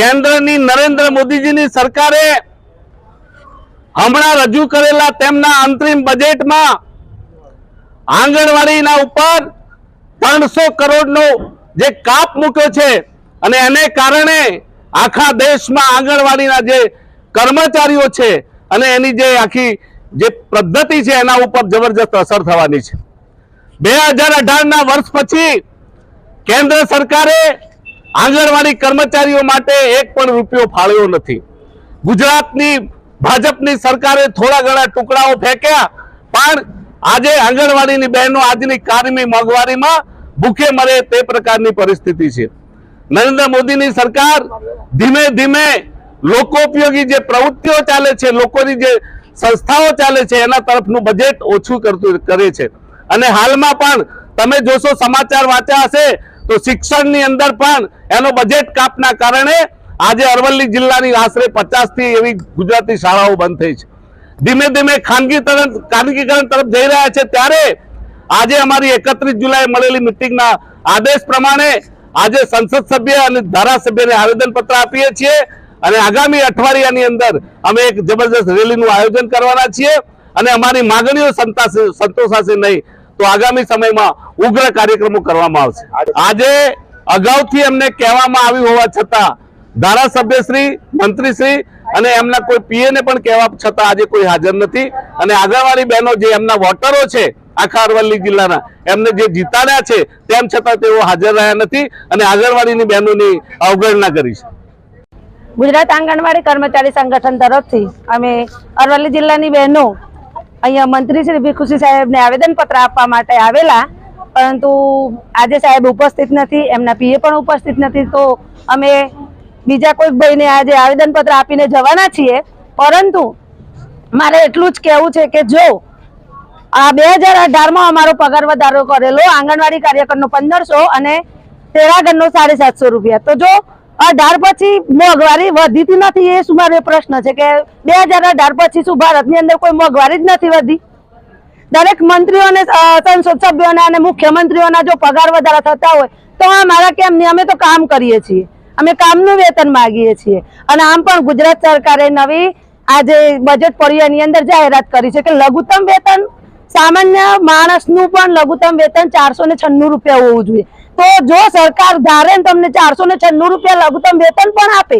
કેન્દ્રની નરેન્દ્ર મોદીજીની સરકારે હમણાં રજૂ કરેલા તેમના અંતરિમ બજેટમાં આંગણવાડીના ઉપર ત્રણસો કરોડનો જે કાપ મૂક્યો છે અને એને કારણે આખા દેશમાં આંગણવાડીના જે કર્મચારીઓ છે અને એની જે આખી જે પદ્ધતિ છે એના ઉપર જબરજસ્ત અસર થવાની છે. બે હજાર અઢારના વર્ષ પછી કેન્દ્ર સરકારે આંગણવાડી કર્મચારીઓ માટે એક પણ રૂપિયો ફાળવ્યો નથી. ગુજરાતની ભાજપની સરકારે થોડા ઘણા ટુકડાઓ ફેંક્યા, પણ આજે આંગણવાડીની બહેનો આજની કારમી મોંઘવારીમાં ભૂખે મરે તે પ્રકારની પરિસ્થિતિ છે. નરેન્દ્ર મોદીની સરકાર ધીમે ધીમે લોકોપયોગી જે પ્રવૃત્તિઓ ચાલે છે, લોકોની જે સંસ્થાઓ ચાલે છે, એના તરફનું બજેટ ઓછું કરતું કરે છે. અને હાલમાં પણ તમે જોશો સમાચાર વાંચ્યા હશે તો શિક્ષણની અંદર પણ એનો બજેટ કાપના કારણે આજે અરવલ્લી જિલ્લાની આશરે પચાસથી એવી ગુજરાતી શાળાઓ બંધ થઈ છે. ધીમે ધીમે ખાનગી તરફ ખાનગીકરણ તરફ જઈ રહ્યા છે ત્યારે આજે અમારી એકત્રીસ જુલાઈ મળેલી મિટિંગના આદેશ પ્રમાણે આજે સંસદ સભ્ય અને ધારાસભ્યને આવેદનપત્ર આપીએ છીએ અને આગામી અઠવાડિયાની અંદર અમે એક જબરદસ્ત રેલીનું આયોજન કરવાના છીએ અને અમારી માગણીઓ સંતોષાશે નહીં. તો આગામી સમયમાં ઉગ્ર કાર્યક્રમો કરવામાં આવશે. આજે અગાઉથી એમને કહેવામાં આવ્યું હોવા છતાં ધારાસભ્યશ્રી, મંત્રીશ્રી અને એમના કોઈ પીએને પણ કહેવા છતાં આજે કોઈ હાજર નથી. અને આગળવાળી બહેનો જે એમના વોટરો છે આખા અરવલ્લી જિલ્લાના, એમને જે જીતાડ્યા છે તેમ છતાં તેઓ હાજર રહ્યા નથી અને આગળવાડીની બહેનોની અવગણના કરી છે. ગુજરાત આંગણવાડી કર્મચારી સંગઠન તરફથી અમે અરવલ્લી જિલ્લાની બહેનો અહીંયા મંત્રી શ્રી ભીખુસી સાહેબને આવેદનપત્ર આપવા માટે આવેલા, પરંતુ આજે સાહેબ ઉપસ્થિત નથી, એમના પીએ પણ ઉપસ્થિત નથી, તો અમે બીજા કોઈક ભાઈને આજે આવેદનપત્ર આપીને જવાના છીએ, પરંતુ મારે એટલું જ કહેવું છે કે જો આ બે હજાર અઢારમાં અમારો પગાર વધારો કરેલો, આંગણવાડી કાર્યકરનો પંદરસો અને તેરાગરનો સાડી સાતસો રૂપિયા. તો જો અઢાર પછી મોંઘવારી વધીતી નથી એ શું મારો પ્રશ્ન છે કે બે હજાર અઢાર પછી શું ભારતની અંદર કોઈ મોંઘવારી જ નથી વધી? દરેક મંત્રીઓને સંસદ સભ્યોના અને મુખ્યમંત્રીઓના જો પગાર વધારા થતા હોય, તો અમારા કેમ નહીં? અમે તો કામ કરીએ છીએ. અમે કામનું વેતન માગીએ છીએ. અને આમ પણ ગુજરાત સરકારે નવી આજે બજેટ પડ્યું એની અંદર જાહેરાત કરી છે કે લઘુત્તમ વેતન સામાન્ય માણસનું પણ લઘુત્તમ વેતન ચારસો ને છન્નું રૂપિયા હોવું જોઈએ. તો જો સરકાર ધારે તમને ચારસો ને છન્નું રૂપિયા લઘુત્તમ વેતન પણ આપે,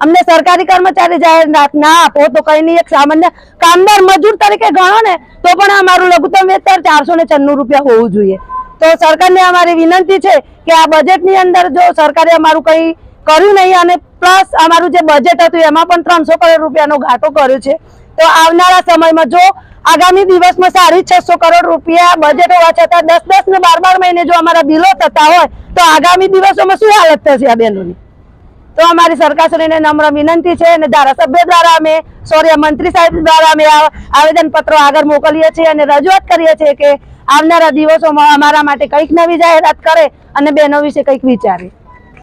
અમને સરકારી કર્મચારી જાહેરાત ના આપો, તો કઈ નહીં, એક સામાન્ય કામદાર મજૂર તરીકે ગણો ને, તો પણ અમારું લઘુત્તમ વેતન ચારસો ને છન્નું રૂપિયા હોવું જોઈએ. તો સરકારને અમારી વિનંતી છે કે આ બજેટની અંદર જો સરકારે અમારું કંઈ કર્યું નહીં, અને પ્લસ અમારું જે બજેટ હતું, એમાં પણ ત્રણસો કરોડ રૂપિયાનો ઘાટો કર્યો છે. તો આવનારા સમયમાં જો આગામી દિવસમાં સાડી છસો કરોડ રૂપિયા બજેટ હોવા છતાં દસ દસ ને બાર બાર મહિને જો અમારા બિલો થતા હોય, તો આગામી દિવસોમાં શું હાલત થશે આ બહેનોની તો અમારી સરકારશ્રીને નમ્ર વિનંતી છે અને ધારાસભ્ય દ્વારા અમે, સોરી મંત્રી સાહેબ દ્વારા અમે આવેદનપત્રો આવેદન પત્રો આગળ મોકલીએ છીએ અને રજૂઆત કરીએ છીએ કે આવનારા દિવસોમાં અમારા માટે કંઈક નવી જાહેરાત કરે અને બહેનો વિશે કંઈક વિચારે.